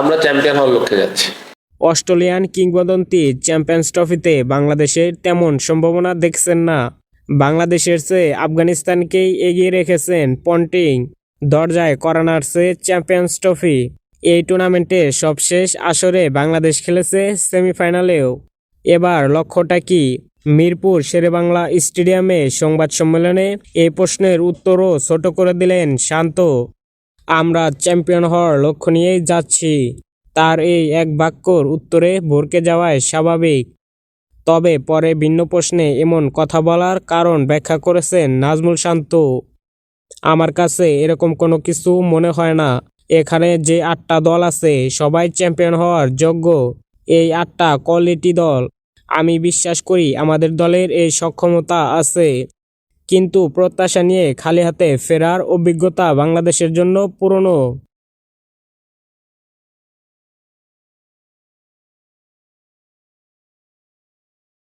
আমরা চ্যাম্পিয়ন হওয়ার লক্ষ্যে যাচ্ছি। অস্ট্রেলিয়ান কিংবদন্তি চ্যাম্পিয়ন্স ট্রফিতে বাংলাদেশের তেমন সম্ভাবনা দেখছেন না। বাংলাদেশের চেয়ে আফগানিস্তানকেই এগিয়ে রেখেছেন পন্টিং। দরজায় করা নাড়ছে চ্যাম্পিয়ন্স ট্রফি। এই টুর্নামেন্টে সবশেষ আসরে বাংলাদেশ খেলেছে সেমিফাইনালেও। এবার লক্ষ্যটা কি? মিরপুর শেরেবাংলা স্টেডিয়ামে সংবাদ সম্মেলনে এই প্রশ্নের উত্তরও ছোট করে দিলেন শান্ত। আমরা চ্যাম্পিয়ন হওয়ার লক্ষ্য নিয়েই যাচ্ছি। তার এই এক বাক্যর উত্তরে ভরকে যাওয়ায় স্বাভাবিক। তবে পরে ভিন্ন প্রশ্নে এমন কথা বলার কারণ ব্যাখ্যা করেছেন নাজমুল শান্ত। আমার কাছে এরকম কোনো কিছু মনে হয় না। এখানে যে আটটা দল আছে, সবাই চ্যাম্পিয়ন হওয়ার যোগ্য। এই আটটা কোয়ালিটি দল, আমি বিশ্বাস করি আমাদের দলের এই সক্ষমতা আছে। কিন্তু প্রত্যাশা নিয়ে খালি হাতে ফেরার অভিজ্ঞতা বাংলাদেশের জন্য পুরনো।